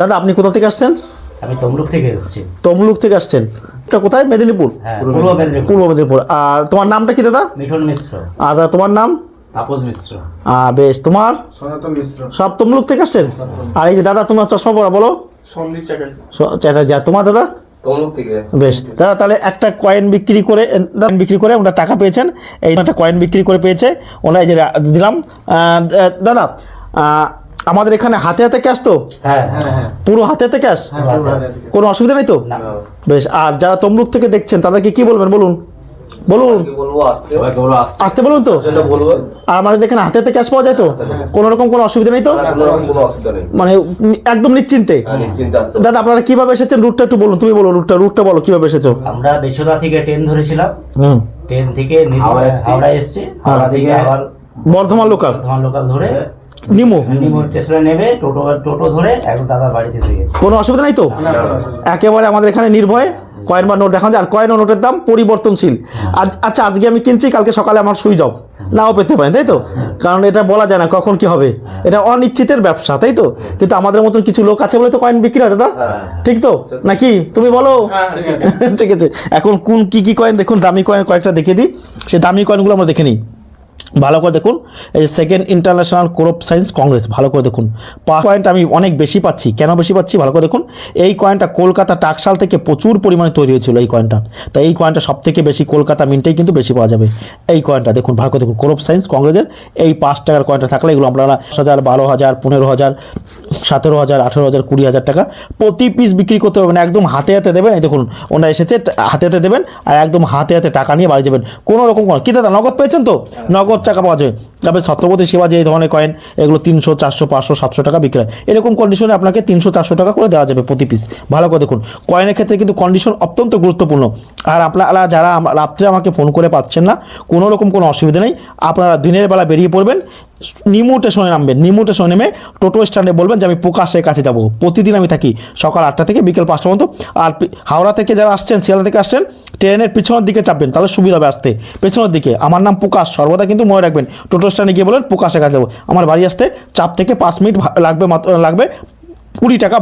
দাদা আপনি কোথা থেকে আসছেন? আমি তমলুক থেকে এসেছি। তমলুক থেকে আসছেন। এটা কোথায়? মেদিনীপুর? হ্যাঁ পূর্ব মেদিনীপুর। পূর্ব মেদিনীপুর। আর তোমার নামটা কি দাদা? মিঠুন মিশ্র। আর দাদা তোমার নাম? তাপস মিশ্র। বেশ। তোমার? সনাতন মিশ্র। সব তমলুক থেকে আসছেন? আর এই যে দাদা তোমার চশমা পড়া বলো। সন্দীপ চ্যাটার্জি। চ্যাটার্জি। আর তোমার দাদা? বেশ। দাদা তাহলে একটা কয়েন বিক্রি করে দাম বিক্রি করে ওনারা টাকা পেয়েছেন। এই একটা কয়েন বিক্রি করে পেয়েছে। ওনারা যে দিলাম। দাদা আহ, আমাদের এখানে হাতে হাতে ক্যাশ তো? হ্যাঁ পুরো হাতে হাতে ক্যাশ কোনো অসুবিধা নেই তো? বেশ আর যারা তমলুক থেকে দেখছেন তাদেরকে কি বলবেন বলুন? বলুন। আসতে আসতে। বলুন তো? আর আমাদের এখানে হাতে হাতে ক্যাশ পাওয়া যায় তো? কোনো রকম কোনো অসুবিধা নেই তো? মানে একদম নিশ্চিন্তে? হ্যাঁ, দাদা আপনারা কীভাবে এসেছেন? রুটটা একটু বলুন তুমি বলো রুটটা রুটটা বলো কীভাবে এসেছ? আমরা বেসুদা থেকে ট্রেন ধরেছিলাম। হুম। ট্রেন থেকে। হাওড়া এসছি। হাওড়া থেকে আবার বর্ধমান লোকাল বর্ধমান লোকাল ধরে নিমো? নিমো স্টেশনে নেবে টোটো টোটো ধরে একদম দাদার বাড়িতে এসে গেছি। কোনো অসুবিধা নেই তো? একেবারে আমাদের এখানে নির্ভয়ে কয়েন বা নোট দেখানো যায়। আর কয়েন ও নোটের দাম পরিবর্তনশীল। আজ আচ্ছা আজকে আমি কিনছি কালকে সকালে আমার সুইচ অফ। নাও পেতে পারেন তাই তো? কারণ এটা বলা যায় না কখন কি হবে। এটা অনিশ্চিতের ব্যবসা তাই তো? কিন্তু আমাদের মতন কিছু লোক আছে বলে তো কয়েন বিক্রি হয় দাদা। ঠিক তো? নাকি? তুমি বলো। ঠিক আছে। এখন কোন কি কি কয়েন দেখুন দামি কয়েন কয়েকটা দেখে দিই। সে দামি কয়েনগুলো আমরা দেখে নিই। ভালো করে দেখুন। এই যে second international crop science congress ভালো করে দেখুন। পাঁচ পয়েন্ট আমি অনেক বেশি পাচ্ছি। কেন বেশি পাচ্ছি? ভালো করে দেখুন। এই কয়েনটা কলকাতা টাকশাল থেকে প্রচুর পরিমাণে তৈরি হয়েছিল এই কয়েনটা তাই এই কয়েনটা সব থেকে বেশি কলকাতা মিন্টেই কিন্তু বেশি পাওয়া যাবে। এই কয়েনটা দেখুন, ভালো করে দেখুন। ক্রপ সায়েন্স কংগ্রেসের এই পাঁচ টাকার কয়েনটা থাকলে এগুলো আপনারা দশ হাজার, বারো হাজার, পনেরো হাজার সতেরো হাজার, আঠেরো হাজার, কুড়ি হাজার টাকা প্রতি পিস বিক্রি করতে পারবেন। একদম হাতে হাতে দেবেন, এই দেখুন, ওনারা এসেছে, হাতে হাতে দেবেন আর একদম হাতে হাতে টাকা নিয়ে বাড়ি যাবেন। কোনো রকম কি দাদা, নগদ পেয়েছেন তো? নগদ টাকা পাওয়া যাবে। তবে ছত্রপতি শিবাজি এই ধরনের কয়েন, এগুলো তিনশো, চারশো, পাঁচশো, সাতশো টাকা বিক্রি হয়। এরকম কন্ডিশনে আপনাকে তিনশো, চারশো টাকা করে দেওয়া যাবে প্রতি পিস ভালো করে দেখুন, কয়েনের ক্ষেত্রে কিন্তু কন্ডিশন অত্যন্ত গুরুত্বপূর্ণ। আর আপনারা যারা রাত্রে আমাকে ফোন করে পাচ্ছেন না, কোনো রকম কোনো অসুবিধা নেই। আপনারা দিনের বেলা বেরিয়ে পড়বেন নিমু স্টেশনে নামবেন নিমু স্টেশনে নেমে টোটো স্ট্যান্ডে বলবেন যে আমি প্রকাশের কাছে যাব। প্রতিদিন আমি থাকি সকাল আটটা থেকে বিকেল পাঁচটা পর্যন্ত। আর হাওড়া থেকে যারা আসছেন, শিয়ালদা থেকে আসছেন, ট্রেনের পিছনের দিকে চাপবেন, তাহলে সুবিধা হবে আসতে। পেছনের দিকে, আমার নাম প্রকাশ, সর্বদা কিন্তু মনে রাখবেন, টোটো স্ট্যান্ডে গিয়ে বলেন প্রকাশের কাছে যাব। আমার বাড়ি আসতে চাপ থেকে পাঁচ মিনিট লাগবে লাগবে কুড়ি টাকা